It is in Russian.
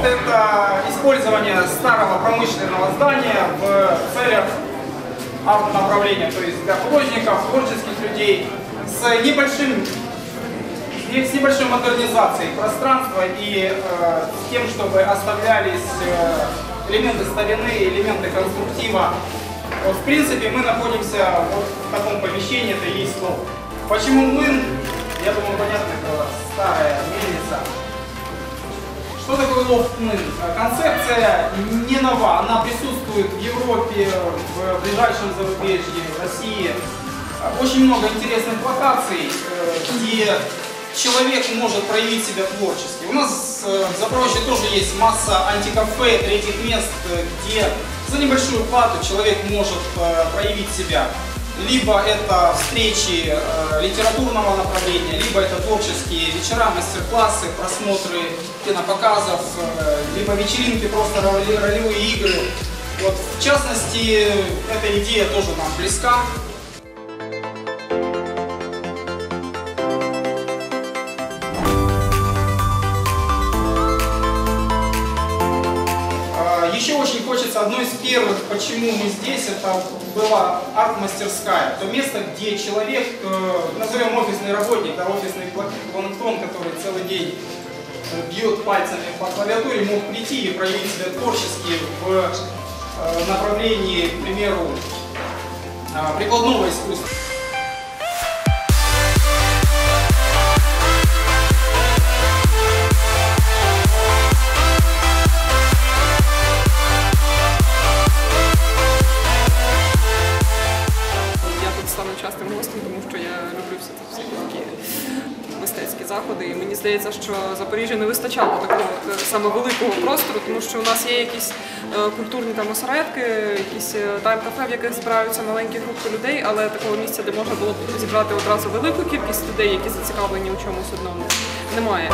Это использование старого промышленного здания в целях арт-направления, то есть для художников, творческих людей, с небольшим с небольшой модернизацией пространства и э, с тем, чтобы оставлялись э, элементы старины, элементы конструктива. Вот, в принципе, мы находимся вот в таком помещении, это и есть лофт. Почему млын? Я думаю, понятно, это старая мельница. Что такое лофт-млын? Концепция не нова, она присутствует в Европе, в ближайшем зарубежье, в России. Очень много интересных локаций, э, где человек может проявить себя творчески. У нас э, в Запорожье тоже есть масса антикафе, третьих мест, э, где за небольшую плату человек может э, проявить себя. Либо это встречи э, литературного направления, либо это творческие вечера, мастер-классы, просмотры кинопоказов, э, либо вечеринки, просто ролевые игры. Вот, в частности, эта идея тоже нам близка. Еще очень хочется, одно из первых, почему мы здесь, это была арт-мастерская. То место, где человек, э, назовем офисный работник, да, офисный план- планктон, который целый день э, бьет пальцами по клавиатуре, мог прийти и проявить себя творчески в э, направлении, к примеру, прикладного искусства. Частим гостем, тому що я люблю всі такі мистецькі заходи. І мені здається, що Запоріжжя не вистачало такого от, е, саме великого простору, тому що у нас є якісь е, культурні там осередки, якісь е, тайм-кафе, в яких збираються маленькі групи людей, але такого місця, де можна було б зібрати одразу велику кількість людей, які зацікавлені у чомусь одному, немає.